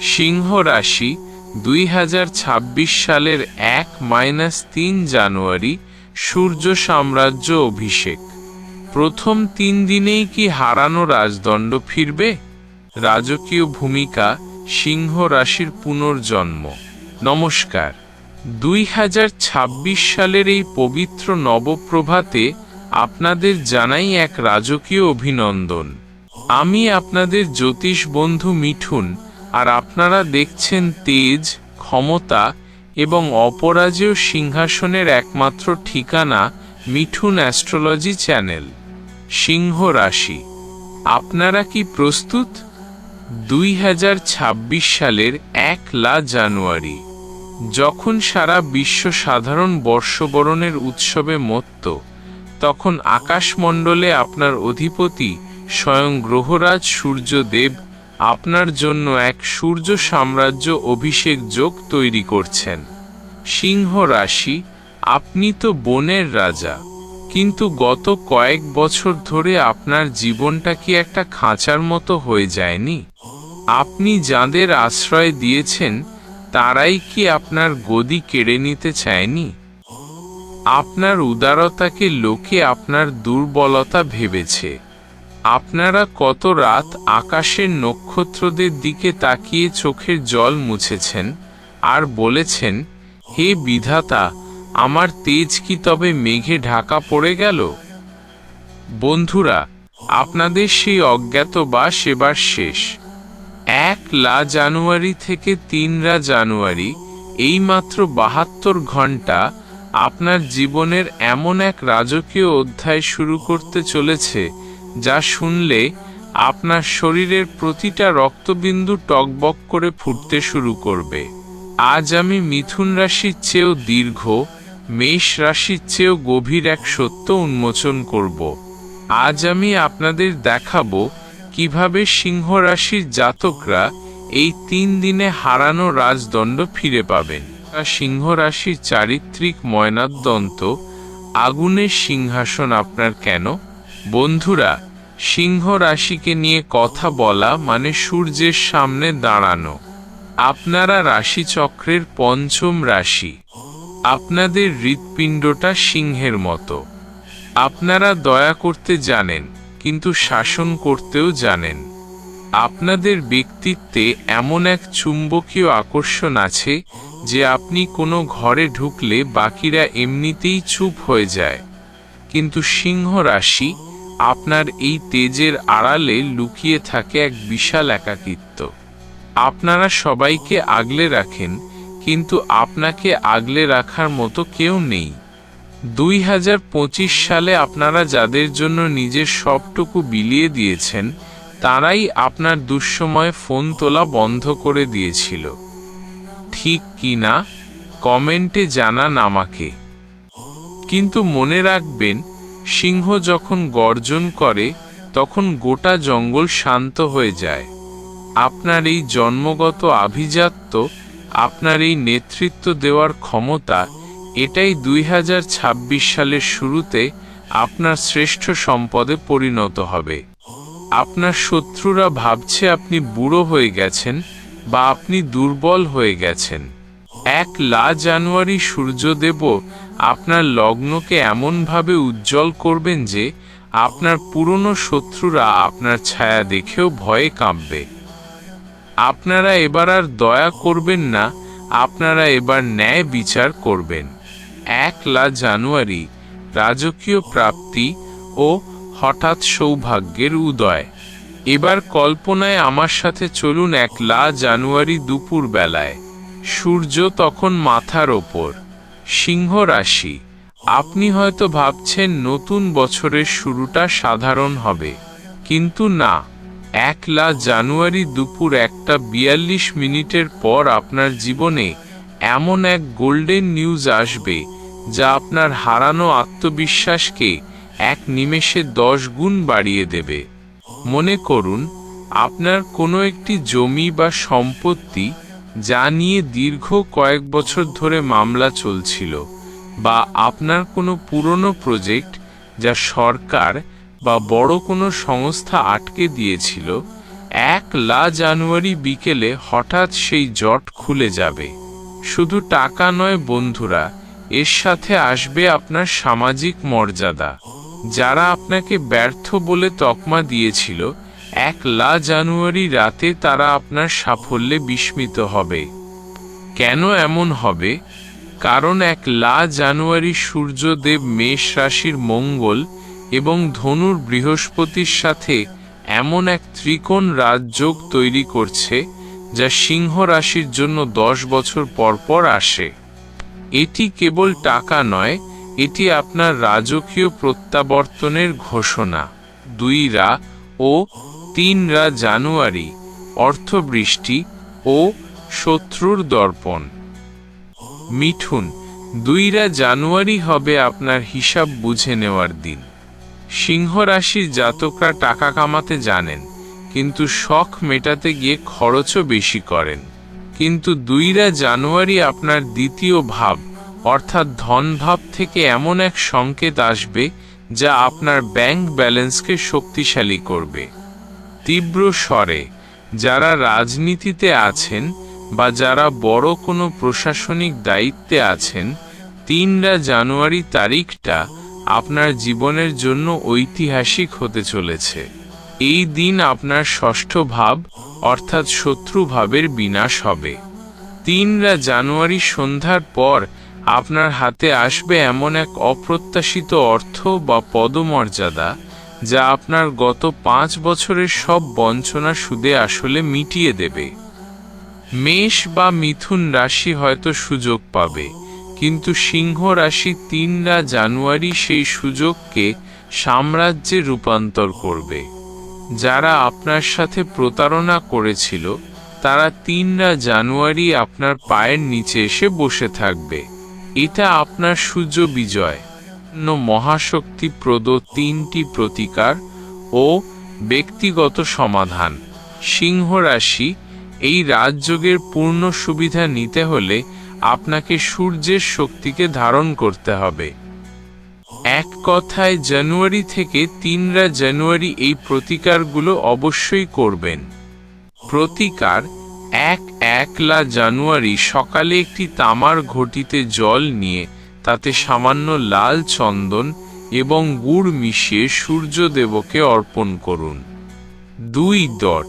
সিংহ রাশি দুই হাজার ছাব্বিশ সালের এক মাইনাস তিন জানুয়ারি সূর্য সাম্রাজ্য অভিষেক। প্রথম তিন দিনেই কি হারানো রাজদণ্ড ফিরবে? রাজকীয় ভূমিকা সিংহ রাশির পুনর্জন্ম। নমস্কার। দুই হাজার ছাব্বিশ সালের এই পবিত্র নবপ্রভাতে আপনাদের জানাই এক রাজকীয় অভিনন্দন। আমি আপনাদের জ্যোতিষ বন্ধু মিঠুন আর আপনারা দেখছেন তেজ, ক্ষমতা এবং অপরাজেয় সিংহাসনের একমাত্র ঠিকানা মিঠুন অ্যাস্ট্রোলজি চ্যানেল, সিংহ রাশি। আপনারা কি প্রস্তুত? দুই হাজার ছাব্বিশ সালের এক লা জানুয়ারি, যখন সারা বিশ্ব সাধারণ বর্ষবরণের উৎসবে মত্ত, তখন আকাশমণ্ডলে আপনার অধিপতি স্বয়ং গ্রহরাজ সূর্যদেব আপনার জন্য এক সূর্য সাম্রাজ্য অভিষেক যোগ তৈরি করছেন। সিংহ রাশি, আপনি তো বনের রাজা, কিন্তু গত কয়েক বছর ধরে আপনার জীবনটা কি একটা খাঁচার মতো হয়ে যায়নি? আপনি যাদের আশ্রয় দিয়েছেন, তারাই কি আপনার গদি কেড়ে নিতে চায়নি? আপনার উদারতাকে লোকে আপনার দুর্বলতা ভেবেছে। আপনারা কত রাত আকাশের নক্ষত্রদের দিকে তাকিয়ে চোখের জল মুছেছেন আর বলেছেন, হে বিধাতা, আমার তেজ কি তবে মেঘে ঢাকা পড়ে গেল? বন্ধুরা, আপনাদের সেই অজ্ঞাতবাস এবার শেষ। এক লা জানুয়ারি থেকে তিন রা জানুয়ারি, এইমাত্র বাহাত্তর ঘণ্টা আপনার জীবনের এমন এক রাজকীয় অধ্যায় শুরু করতে চলেছে যা শুনলে আপনার শরীরের প্রতিটা রক্তবিন্দু টকবক করে ফুটতে শুরু করবে। আজ আমি মিথুন রাশির চেয়েও দীর্ঘ, মেষ রাশির চেয়েও গভীর এক সত্য উন্মোচন করব। আজ আমি আপনাদের দেখাবো কীভাবে সিংহ রাশির জাতকরা এই তিন দিনে হারানো রাজদণ্ড ফিরে পাবেন। সিংহ রাশির চারিত্রিক ময়নাদন্ত আগুনের সিংহাসন আপনার কেন? বন্ধুরা সিংহ রাশিকে নিয়ে কথা বলা মানে সূর্যের সামনে দাঁড়ানো। আপনারা রাশিচক্রের পঞ্চম রাশি। আপনাদের হৃৎপিণ্ডটা সিংহের মতো। আপনারা দয়া করতে জানেন, কিন্তু শাসন করতেও জানেন। আপনাদের ব্যক্তিত্বে এমন এক চুম্বকীয় আকর্ষণ আছে, যে আপনি কোনো ঘরে ঢুকলে বাকিরা এমনিতেই চুপ হয়ে যায়। কিন্তু সিংহ রাশি আপনার এই তেজের আড়ালে লুকিয়ে থাকে এক বিশাল একাকিত্ব। আপনারা সবাইকে আগলে রাখেন, কিন্তু আপনাকে আগলে রাখার মতো কেউ নেই। দুই হাজার পঁচিশ সালে আপনারা যাদের জন্য নিজের সবটুকু বিলিয়ে দিয়েছেন, তারাই আপনার দুঃসময়ে ফোন তোলা বন্ধ করে দিয়েছিল। ঠিক কি না? কমেন্টে জানান আমাকে। কিন্তু মনে রাখবেন সিংহ যখন গর্জন করে, তখন গোটা জঙ্গল শান্ত হয়ে যায়। আপনার এই জন্মগত আভিজাত্য, আপনার এই নেতৃত্ব দেওয়ার ক্ষমতা, এটাই দুই হাজার ছাব্বিশ সালের শুরুতে আপনার শ্রেষ্ঠ সম্পদে পরিণত হবে। আপনার শত্রুরা ভাবছে আপনি বুড়ো হয়ে গেছেন বা আপনি দুর্বল হয়ে গেছেন। এক লা জানুয়ারি সূর্যদেব আপনার লগ্নকে এমনভাবে উজ্জ্বল করবেন যে আপনার পুরনো শত্রুরা আপনার ছায়া দেখেও ভয়ে কাঁপবে। আপনারা এবার আর দয়া করবেন না, আপনারা এবার ন্যায় বিচার করবেন। এক লা জানুয়ারি, রাজকীয় প্রাপ্তি ও হঠাৎ সৌভাগ্যের উদয়। এবার কল্পনায় আমার সাথে চলুন এক লা জানুয়ারি দুপুর বেলায় সূর্য তখন মাথার ওপর। সিংহ রাশি। আপনি হয়তো ভাবছেন নতুন বছরের শুরুটা সাধারণ হবে। কিন্তু না এক লা জানুয়ারি দুপুর একটা বিয়াল্লিশ মিনিটের পর আপনার জীবনে এমন এক গোল্ডেন নিউজ আসবে, যা আপনার হারানো আত্মবিশ্বাসকে এক নিমেষে দশ গুণ বাড়িয়ে দেবে। মনে করুন, আপনার কোনো একটি জমি বা সম্পত্তি যা নিয়ে দীর্ঘ কয়েক বছর ধরে মামলা চলছিল বা আপনার কোনো পুরনো প্রজেক্ট যা সরকার বা বড় কোনো সংস্থা আটকে দিয়েছিল, এক লা জানুয়ারি বিকেলে হঠাৎ সেই জট খুলে যাবে। শুধু টাকা নয় বন্ধুরা, এর সাথে আসবে আপনার সামাজিক মর্যাদা। যারা আপনাকে ব্যর্থ বলে তকমা দিয়েছিল এক লা জানুয়ারি রাতে তারা আপনার সাফল্যে বিস্মিত হবে। কেন এমন হবে? কারণ এক লা জানুয়ারি সূর্যদেব মেষ রাশির মঙ্গল এবং ধনুর বৃহস্পতির সাথে এমন এক ত্রিকোণ রাজযোগ তৈরি করছে, যা সিংহ রাশির জন্য দশ বছর পর পর আসে। এটি কেবল টাকা নয়, এটি আপনার রাজকীয় প্রত্যাবর্তনের ঘোষণা। দুই রা ও তিন রা জানুয়ারি, অর্থবৃষ্টি ও শত্রুর দর্পণ। মিঠুন, দুইরা জানুয়ারি হবে আপনার হিসাব বুঝে নেওয়ার দিন। সিংহ রাশির জাতকরা টাকা কামাতে জানেন, কিন্তু শখ মেটাতে গিয়ে খরচও বেশি করেন। কিন্তু দুইরা জানুয়ারি আপনার দ্বিতীয় ভাব, অর্থাৎ ধন ভাব থেকে এমন এক সংকেত আসবে যা আপনার ব্যাংক ব্যালেন্সকে শক্তিশালী করবে। তীব্র স্বরে, যারা রাজনীতিতে আছেন বা যারা বড় কোনো প্রশাসনিক দায়িত্বে আছেন, তিনরা জানুয়ারি তারিখটা আপনার জীবনের জন্য ঐতিহাসিক হতে চলেছে। এই দিন আপনার ষষ্ঠ ভাব, অর্থাৎ শত্রু ভাবের বিনাশ হবে। তিনরা জানুয়ারি সন্ধ্যার পর আপনার হাতে আসবে এমন এক অপ্রত্যাশিত অর্থ বা পদমর্যাদা যা আপনার গত পাঁচ বছরের সব বঞ্চনা সুদে আসলে মিটিয়ে দেবে। মেষ বা মিথুন রাশি হয়তো সুযোগ পাবে, কিন্তু সিংহ রাশি তিনরা জানুয়ারি সেই সুযোগকে সাম্রাজ্যে রূপান্তর করবে। যারা আপনার সাথে প্রতারণা করেছিল, তারা তিনরা জানুয়ারি আপনার পায়ের নিচে এসে বসে থাকবে। এটা আপনার সূর্য বিজয়। ন মহাশক্তিপ্রদ তিনটি প্রতিকার ও ব্যক্তিগত সমাধান। সিংহ রাশি, এই রাজযোগের পূর্ণ সুবিধা নিতে হলে আপনাকে সূর্যের শক্তিকে ধারণ করতে হবে। এক কথায়, জানুয়ারি থেকে তিনরা জানুয়ারি এই প্রতিকারগুলো অবশ্যই করবেন। প্রতিকার, এক একলা জানুয়ারি সকালে একটি তামার ঘটিতে জল নিয়ে তাতে সামান্য লাল চন্দন এবং গুড় মিশিয়ে সূর্যদেবকে অর্পণ করুন। দুই ডট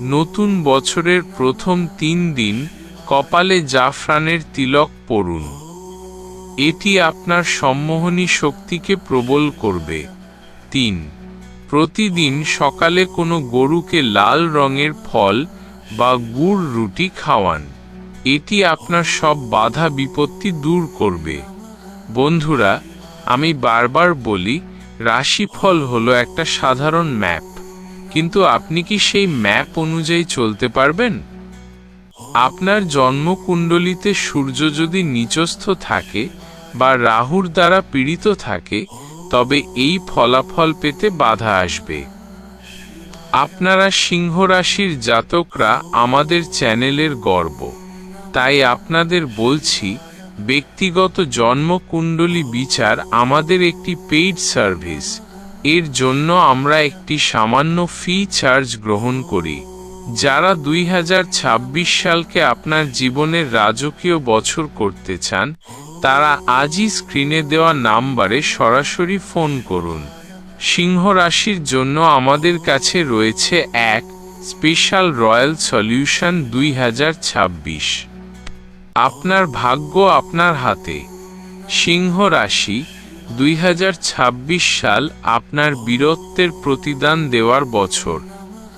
নতুন বছরের প্রথম তিন দিন কপালে জাফরানের তিলক পড়ুন। এটি আপনার সম্মোহনী শক্তিকে প্রবল করবে। তিন, প্রতিদিন সকালে কোনো গরুকে লাল রঙের ফল বা গুড় রুটি খাওয়ান। এটি আপনার সব বাধা বিপত্তি দূর করবে। বন্ধুরা, আমি বারবার বলি, রাশিফল হলো একটা সাধারণ ম্যাপ। কিন্তু আপনি কি সেই ম্যাপ অনুযায়ী চলতে পারবেন? আপনার জন্মকুণ্ডলিতে সূর্য যদি নিচস্থ থাকে বা রাহুর দ্বারা পীড়িত থাকে, তবে এই ফলাফল পেতে বাধা আসবে। আপনারা সিংহ রাশির জাতকরা আমাদের চ্যানেলের গর্ব। তাই আপনাদের বলছি ব্যক্তিগত জন্মকুণ্ডলী বিচার আমাদের একটি পেইড সার্ভিস এর জন্য আমরা একটি সামান্য ফি চার্জ গ্রহণ করি। যারা দুই হাজার ছাব্বিশ সালকে আপনার জীবনের রাজকীয় বছর করতে চান, তারা আজই স্ক্রিনে দেওয়া নাম্বারে সরাসরি ফোন করুন। সিংহ রাশির জন্য আমাদের কাছে রয়েছে এক স্পেশাল রয়্যাল সলিউশন দুই হাজার ছাব্বিশ। আপনার ভাগ্য আপনার হাতে। সিংহ রাশি, দুই হাজার ছাব্বিশ সাল আপনার বীরত্বের প্রতিদান দেওয়ার বছর।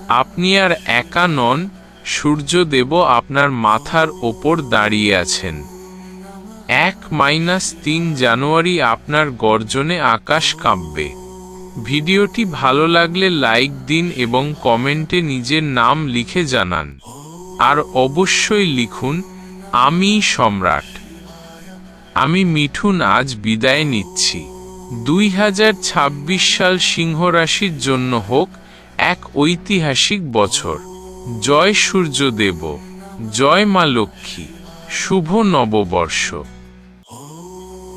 আপনি আর একা নন, সূর্যদেব আপনার মাথার ওপর দাঁড়িয়ে আছেন। এক মাইনাস তিন জানুয়ারি আপনার গর্জনে আকাশ কাঁপবে। ভিডিওটি ভালো লাগলে লাইক দিন এবং কমেন্টে নিজের নাম লিখে জানান। আর অবশ্যই লিখুন আমি সম্রাট। আমি মিঠুন আজ বিদায় নিচ্ছি। দুই হাজার ছাব্বিশ সাল সিংহ রাশির জন্য হোক এক ঐতিহাসিক বছর। জয় সূর্যদেব, জয় মা লক্ষ্মী। শুভ নববর্ষ।